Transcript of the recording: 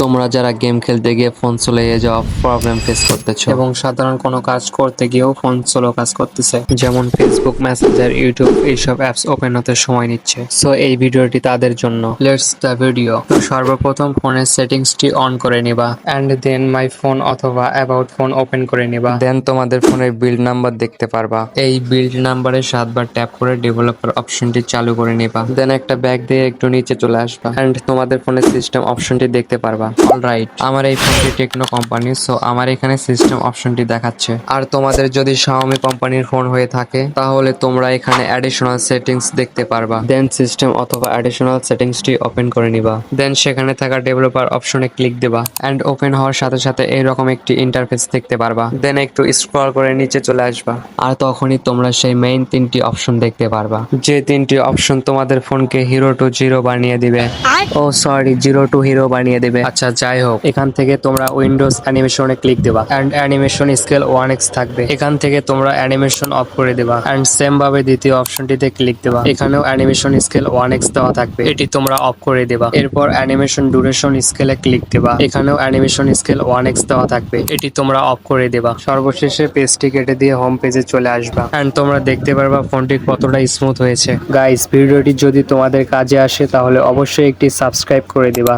তোমরা যারা গেম খেলতে গিয়ে ফোন চলে যাওয়া প্রবলেম ফেস করতেছো। এবং সাধারণ কোনো কাজ করতে গিয়েও ফোন স্লো কাজ করতেছে। যেমন ফেসবুক মেসেঞ্জার ইউটিউব এইসব অ্যাপস ওপেন হতে সময় নিচ্ছে। সো এই ভিডিওটি তাদের জন্য। লেটস দ্য ভিডিও তো সর্বপ্রথম ফোনের সেটিংসটি অন করে নিবা। অ্যান্ড দেন মাই ফোন অথবা অ্যাবাউট ফোন ওপেন করে নিবা। দেন তোমাদের ফোনের বিল্ড নাম্বার দেখতে পারবা। এই বিল্ড নাম্বারে সাতবার ট্যাপ করে ডেভেলপার অপশনটি চালু করে নিবা। দেন একটা ব্যাগ দিয়ে একটু নিচে চলে আসবা। অ্যান্ড তোমাদের ফোনের সিস্টেম অপশনটি দেখতে পারবা। অলরাইট আমার এই ফোনটি টেকনো কোম্পানি সো আমার এখানে সিস্টেম অপশনটি দেখাচ্ছে। আর তোমাদের যদি Xiaomi কোম্পানির ফোন হয়ে থাকে তাহলে তোমরা এখানে অ্যাডিশনাল সেটিংস দেখতে পারবা। দেন সিস্টেম অথবা অ্যাডিশনাল সেটিংসটি ওপেন করে নিবা। দেন সেখানে থাকা ডেভেলপার অপশনে ক্লিক দেবা। অ্যান্ড ওপেন হওয়ার সাথে সাথে এইরকম একটি ইন্টারফেস দেখতে পারবা। দেন একটু স্ক্রল করে নিচে চলে আসবা। আর তখনই তোমরা সেই মেইন তিনটি অপশন দেখতে পারবা। যে তিনটি অপশন তোমাদের ফোনকে হিরো টু জিরো বানিয়ে দিবে। ও সরি জিরো টু হিরো বানিয়ে দেবে। আচ্ছা যাই হোক, এখান থেকে তোমরা উইন্ডোজ অ্যানিমেশনে ক্লিক দেবা and animation scale one x থাকবে। এখান থেকে তোমরা অ্যানিমেশন অফ করে দেবা অ্যান্ড সেম ভাবে দ্বিতীয় অপশনটিতে ক্লিক দেবা। এখানেও অ্যানিমেশন স্কেল ওয়ান এক্স দেওয়া থাকবে। এটি তোমরা অফ করে দেবা। এরপর অ্যানিমেশন ডিউরেশন স্কেলে ক্লিক দেবা। এখানেও অ্যানিমেশন স্কেল ওয়ান এক্স দেওয়া থাকবে। এটি তোমরা অফ করে দেবা। সর্বশেষে পেজটি কেটে দিয়ে হোম পেজে চলে আসবা। অ্যান্ড তোমরা দেখতে পারবা ফোনটি কতটা স্মুথ হয়েছে। গাইস ভিডিওটি যদি তোমাদের কাজে আসে, তাহলে অবশ্যই একটি সাবস্ক্রাইব করে দিবা।